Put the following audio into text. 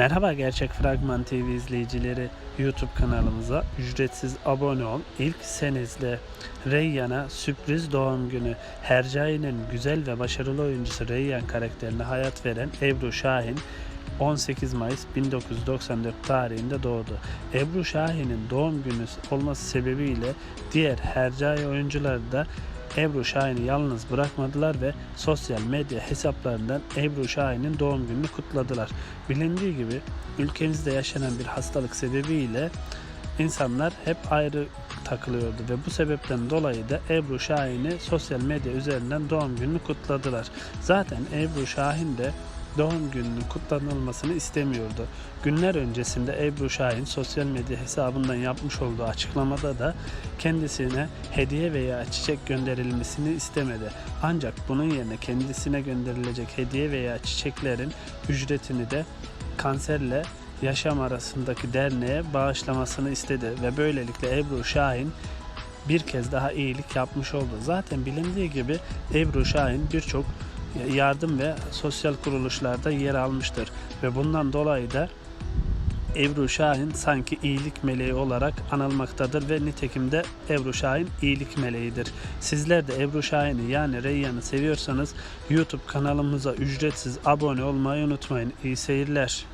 Merhaba Gerçek Fragman TV izleyicileri YouTube kanalımıza ücretsiz abone ol. İlk senizle Reyyan'a sürpriz doğum günü. Hercai'nin güzel ve başarılı oyuncusu Reyyan karakterine hayat veren Ebru Şahin 18 Mayıs 1994 tarihinde doğdu. Ebru Şahin'in doğum günü olması sebebiyle diğer Hercai oyuncuları da Ebru Şahin'i yalnız bırakmadılar ve sosyal medya hesaplarından Ebru Şahin'in doğum gününü kutladılar. Bilindiği gibi ülkemizde yaşanan bir hastalık sebebiyle insanlar hep ayrı takılıyordu ve bu sebepten dolayı da Ebru Şahin'i sosyal medya üzerinden doğum gününü kutladılar. Zaten Ebru Şahin de doğum gününün kutlanılmasını istemiyordu. Günler öncesinde Ebru Şahin sosyal medya hesabından yapmış olduğu açıklamada da kendisine hediye veya çiçek gönderilmesini istemedi. Ancak bunun yerine kendisine gönderilecek hediye veya çiçeklerin ücretini de kanserle yaşam arasındaki derneğe bağışlamasını istedi ve böylelikle Ebru Şahin bir kez daha iyilik yapmış oldu. Zaten bilindiği gibi Ebru Şahin birçok yardım ve sosyal kuruluşlarda yer almıştır ve bundan dolayı da Ebru Şahin sanki iyilik meleği olarak anılmaktadır ve nitekim de Ebru Şahin iyilik meleğidir. Sizler de Ebru Şahin'i yani Reyyan'ı seviyorsanız YouTube kanalımıza ücretsiz abone olmayı unutmayın. İyi seyirler.